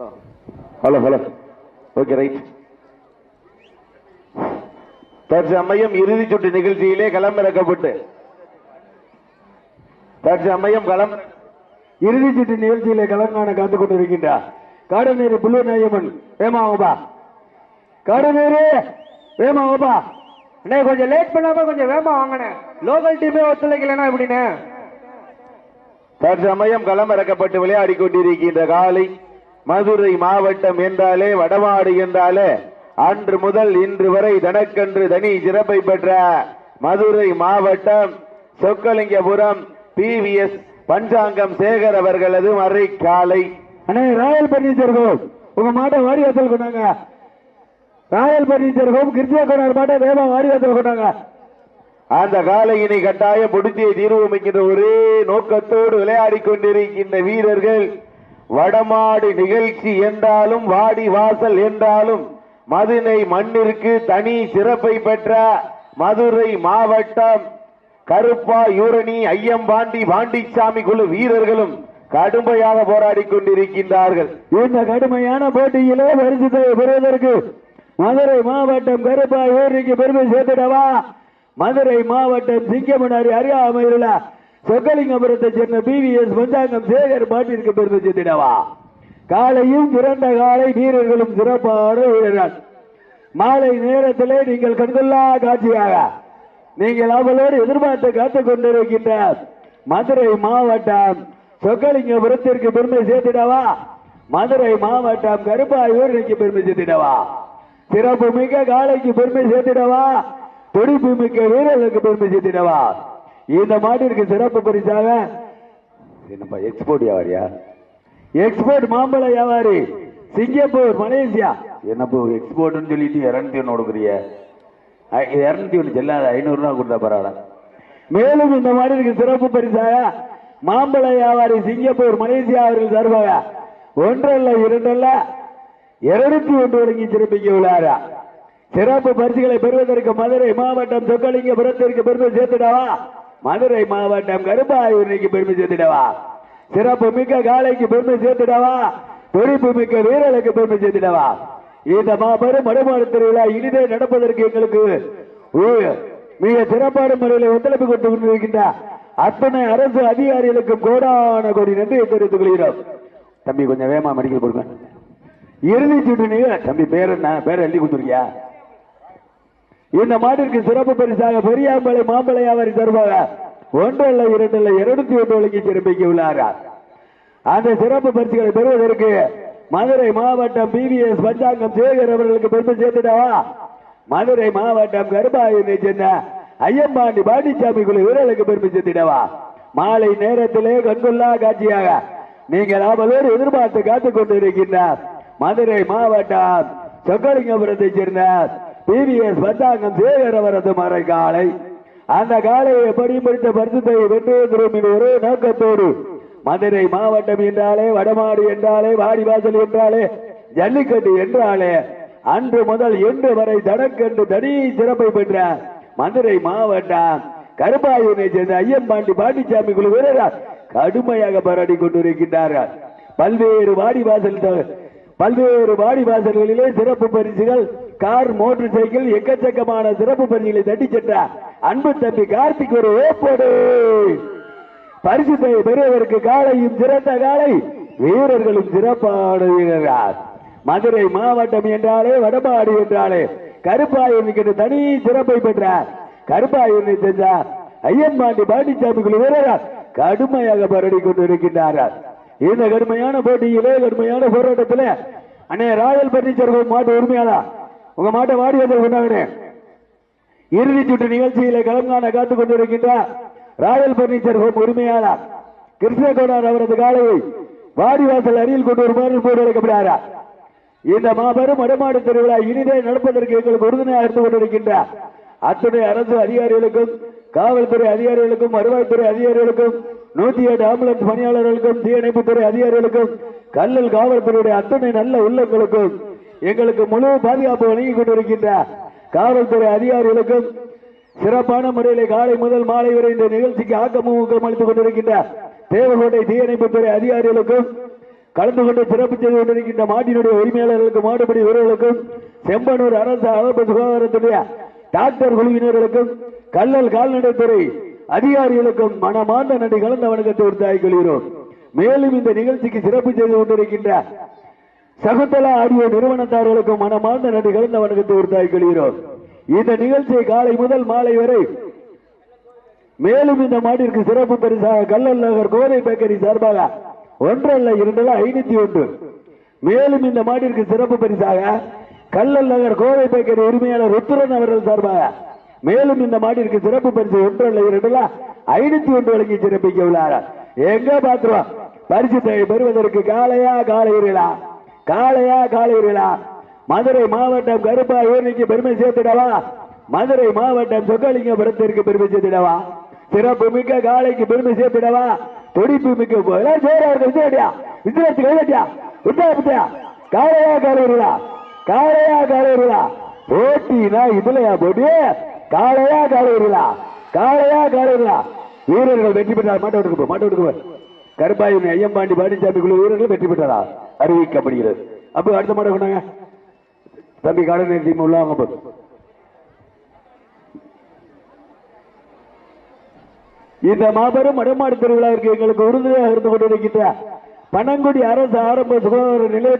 Hello hello. Okay right தற்சமயம் இறுதி சுற்று நிகழ்ச்சியிலே களமிறக்கப்பட்டு. தற்சமயம் களம் இறுதி சுற்று நிகழ்ச்சியிலே கலங்கான காத்து கொண்டிருக்கின்றார். காடநேரி புல்லூர் நாயம்மன் வேமாவப்பா காடநேரி ஓபா. அண்ணே கொஞ்சம் லேட் பண்ணாம கொஞ்சம் வேமா வாங்கினேன் லோக்கல் டீமே ஒத்துழைக்கலன்னா எப்படின்னு தற்சமயம் களமிறக்கப்பட்டு விளையாடி கொண்டிருக்கின்ற காலை மதுரை மாவட்டம் என்றாலே வடமாடு என்றாலே அன்று முதல் இன்று வரை தனக்கன்று தனி சிறப்பை பெற்ற மதுரை மாவட்டம் சொக்கலிங்கபுரம் பிவிஎஸ் பஞ்சாங்கம் சேகர் அவர்களது மறை காலை ராயல் பர்னிச்சர் ஹோம். உங்க மாட்டை வாடி வத்தல் கொண்டாங்க. ராயல் பர்னிச்சர் ஹோம் கிருஷ்ணா கொண்டார் மாட்டை வேமா வாடி வத்தல் கொண்டாங்க. அந்த காலையினை கட்டாயம் முடித்தியை தீர்வமைக்கின்ற ஒரே நோக்கத்தோடு விளையாடி கொண்டிருக்கின்ற வீரர்கள் வடமாடு நிகழ்ச்சி என்றாலும் வாடி வாசல் என்றாலும் மதுரை மண்ணிற்கு தனி சிறப்பை பெற்ற மதுரை மாவட்டம் கருப்பா யூரணி ஐயம்பாண்டி பாண்டிச்சாமி குழு வீரர்களும் கடுமையாக போராடி கொண்டிருக்கின்றார்கள். இந்த கடுமையான போட்டியிலே பரிசுத்தை பெறுவதற்கு மதுரை மாவட்டம் கருப்பா யூரணிக்கு பெருமை சேர்த்துடவா? மதுரை மாவட்டம் சிங்கமனாரி அருகாமையில் சொக்கலிங்கபுரத்தை சேர்ந்த பிவிஎஸ் பஞ்சாங்கம் சேகர் பாட்டிற்கு பெருமை சேர்த்திடவா? காலையும் சிறந்த காலை வீரர்களும் சிறப்பான வீரர்கள். மாலை நேரத்திலே நீங்கள் கண்கொள்ளா காட்சியாக நீங்கள் அவளோடு எதிர்பார்த்து காத்துக் கொண்டிருக்கின்ற மதுரை மாவட்டம் சொக்கலிங்கபுரத்திற்கு பெருமை சேர்த்திடவா? மதுரை மாவட்டம் கருப்பாயூருக்கு பெருமை சேர்த்திடவா? சிறப்பு மிக்க காலைக்கு பெருமை சேர்த்திடவா? துடிப்பு மிக்க வீரர்களுக்கு பெருமை சேர்த்திடவா? இந்த மாட்டிற்கு சிறப்பு பரிசாக. என்னப்பா எக்ஸ்போர்ட் வியாபாரியா? எக்ஸ்போர்ட் மாம்பழ வியாபாரி சிங்கப்பூர் மலேசியா. என்னப்போ எக்ஸ்போர்ட்னு சொல்லிட்டு இரநூத்தி ஒன்று கொடுக்குறிய இரநூத்தி ஒன்று செல்லாத ஐநூறுரூவா கொடுத்தா பரவாயில்ல. மேலும் இந்த மாட்டிற்கு சிறப்பு பரிசாக மாம்பழ வியாபாரி சிங்கப்பூர் மலேசியா அவர்கள் தருவாங்க ஒன்றல்ல இரண்டல்ல இருநூத்தி ஒன்று ஒழுங்கி சிறப்பிக்க உள்ளாரா சிறப்பு பரிசுகளை பெறுவதற்கு மதுரை மாவட்டம் சொக்கலிங்கபுரத்திற்கு பெருமை சேர்த்துடவா? மதுரை மாவட்டம் கருப்பாயூர்னிக்கு பெருமை சேர்த்துடவா? சிறப்பு மிக்க காலைக்கு பெருமை சேர்த்துடவா? துடிப்பு மிக்க வீரலுக்கு பெருமை சேர்த்துடவா? இந்த மாபெரும் மடுமாடு திருவிழா இனிதே நடப்பதற்கு எங்களுக்கு மிக சிறப்பான முறையில் ஒத்துழைப்பு கொடுத்து கொண்டிருக்கின்ற அத்தனை அரசு அதிகாரிகளுக்கும் கோடான கோடி நன்றியை தெரிவித்துக் கொள்கிறோம். தம்பி கொஞ்சம் வேமா மடிக்க கொடுங்க. இறுதி சுற்று நிகழ் தம்பி பேர் என்ன? பேர் எழுதி கொடுத்துருக்கியா? இந்த மாட்டிற்கு சிறப்பு பரிசாக பெரியாம்பளை மாம்பழை அவர் தருவாங்க ஒன்றல்ல இரண்டல்ல இருநூத்தி ஒன்று வழங்கி சிறப்பிக்க உள்ளாரா? அந்த சிறப்பு பரிசுகளை பெறுவதற்கு மதுரை மாவட்டம் பிவிஎஸ் பஞ்சாங்கம் சேகர் அவர்களுக்கு பெருமை சேர்த்துட்டாவா மதுரை மாவட்டம் கருபாயினை சேர்ந்த ஐயம்பாண்டி பாண்டிச்சாமி குழு வீரர்களுக்கு பெருமை சேர்த்திடவா? மாலை நேரத்திலே கண்கொள்ளா காட்சியாக நீங்கள் அவளோடு எதிர்பார்த்து காத்துக் கொண்டிருக்கின்றார் மதுரை மாவட்டம் சொக்கலிங்கபுரத்தை சேர்ந்த பிவிஎஸ் பட்டாங்கம் சேகர் அவரது மறை காலை அந்த காலையை எப்படி பிடித்த பரிசுத்தை வென்று திரும்பி ஒரே நோக்கத்தோடு மதுரை மாவட்டம் என்றாலே வடமாடு என்றாலே வாடிவாசல் என்றாலே ஜல்லிக்கட்டு என்றாலே அன்று முதல் இன்று வரை தனக்கென்று தனி சிறப்பை பெற்ற மதுரை மாவட்டம் கருப்பாயூனை சேர்ந்த ஐயம்பாண்டி பாண்டிச்சாமி குழு வீரர்கள் கடுமையாக போராடி கொண்டிருக்கின்றார்கள். பல்வேறு வாடிவாசல் பல்வேறு பல்வேறு வாடிவாசல்களிலே சிறப்பு பரிசுகள் கார் மோட்டர் சைக்கிள் எக்கச்சக்கமான சிறப்பு பரிசுகளை தட்டி சென்ற அன்பு தம்பி கார்த்திக் ஒரு ஓப்போடு. பரிசு பெறுவதற்கு காலையும் சிறந்த காலை வீரர்களும் சிறப்பான வீரர்கள். மதுரை மாவட்டம் என்றாலே வடபாடு என்றாலே கருப்பாயூருக்கு தனி சிறப்பை பெற்றார் கருப்பாயூரை சென்றார் ஐயன்மாண்டி பாண்டிச்சாமி குழு வீரர்கள் கடுமையாக பரடி கொண்டிருக்கின்றார்கள் இந்த கடுமையான போட்டியிலே கடுமையான போராட்டத்தில் அண்ணே ராயல் பர்னிச்சர் மாட்டு உரிமையாளா? உங்க மாட்டை வாடி வந்து இறுதி சுற்று நிகழ்ச்சியிலே கலங்கான காத்துக் கொண்டிருக்கின்ற ராயல் பர்னிச்சர் ஹோம் உரிமையாளர் கிருஷ்ணகோடார் அவரது காலையை வாடிவாசல் அருகில் கொண்டு வருமாறு போடு வைக்கப்படுகிறாரா இந்த மாபெரும் வடமாடு திருவிழா இனிதே நடப்பதற்கு எங்களுக்கு உறுதுணையாக இருந்து கொண்டிருக்கின்ற அத்துணை அரசு அதிகாரிகளுக்கும் காவல்துறை அதிகாரிகளுக்கும் வருவாய்த்துறை அதிகாரிகளுக்கும் நூத்தி எட்டு ஆம்புலன்ஸ் பணியாளர்களுக்கும் தீயணைப்புத்துறை அதிகாரிகளுக்கும் கல்லல் காவல்துறையுடைய அத்தனை நல்ல உள்ளங்களுக்கும் எங்களுக்கு முழு பாதுகாப்பு வழங்கி கொண்டிருக்கின்ற காவல்துறை அதிகாரிகளுக்கும் சிறப்பான முறையில் காலை முதல் மாலை வரை இந்த நிகழ்ச்சிக்கு ஆக்கமுகம் அளித்துக் கொண்டிருக்கின்ற தேவகோட்டை தீயணைப்புத்துறை அதிகாரிகளுக்கும் கலந்து கொண்டு சிறப்பு செய்து கொண்டிருக்கின்ற மாட்டினுடைய உரிமையாளர்களுக்கும் மாடுபடி வீரர்களுக்கும் செம்பனூர் அரசு அரசு சுகாதாரத்துடைய டாக்டர் குழுவினர்களுக்கும் கல்லல் கால்நடைத்துறை அதிகாரிகளுக்கும் மனமார்ந்த நன்றி கலந்த வணக்கத்தை உறுத்தாய் கொள்கிறோம். மேலும் இந்த நிகழ்ச்சிக்கு சிறப்பு செய்து கொண்டிருக்கின்ற சகுந்தலா ஆடியோ நிறுவனத்தார்களுக்கும் மனமார்ந்த நன்றி கலந்த வணக்கத்தை உறுத்தாய் கொள்கிறோம். இந்த நிகழ்ச்சியை காலை முதல் மாலை வரை மேலும் இந்த மாட்டிற்கு சிறப்பு பரிசாக கல்லல் நகர் கோவை பேக்கரி சார்பாக ஒன்றல்ல இரண்டல்ல ஐநூத்தி ஒன்று. மேலும் இந்த மாட்டிற்கு சிறப்பு பரிசாக கல்லல் நகர் கோவை பேக்கரி உரிமையாளர் ருத்துரன் அவர்கள் சார்பாக மேலும் இந்த மாட்டிற்கு சிறப்பு பரிசு ஒன்று அல்ல இரண்டுல ஐநூத்தி ஒன்று வழங்கி சிறப்பிக்க உள்ளார். எங்க பாத்துருவா பரிசு தொகை பெறுவதற்கு காலையா காலையிறா காலையா காலையிறா மதுரை மாவட்டம் கருப்பா ஊர்னிக்கு பெருமை சேர்த்துடவா? மதுரை மாவட்டம் சொக்கலிங்கபுரத்திற்கு பெருமை சேர்த்திடவா? சிறப்பு மிக்க காலைக்கு பெருமை சேர்த்துடவா? துடிப்பு மிக்க எல்லாம் சேராரு விஜயடியா விஜயத்து கைதட்டியா விஜயா காலையா காலையிறா காலையா காலையிறா போட்டினா இதுலயா போட்டி? காலையா காலையா காலையா காலையா வீரர்கள் வெற்றி பெற்றார் மாட்ட விட்டுக்கு போ மாட்ட விட்டுக்கு போ. ஐயம்பாண்டி பாண்டிச்சாமி குழு வீரர்கள் வெற்றி பெற்றாரா அறிவிக்கப்படுகிறது. அப்போ அடுத்த மாட்ட கொண்டாங்க. தம்பி காலநீர் டீம் உள்ளவங்க போ. இந்த மாபெரும் மடமாடு திருவிழாவிற்கு எங்களுக்கு உறுதுணையாக இருந்து கொண்டிருக்கின்ற பனங்குடி அரசு ஆரம்ப சுகாதார நிலையத்தில்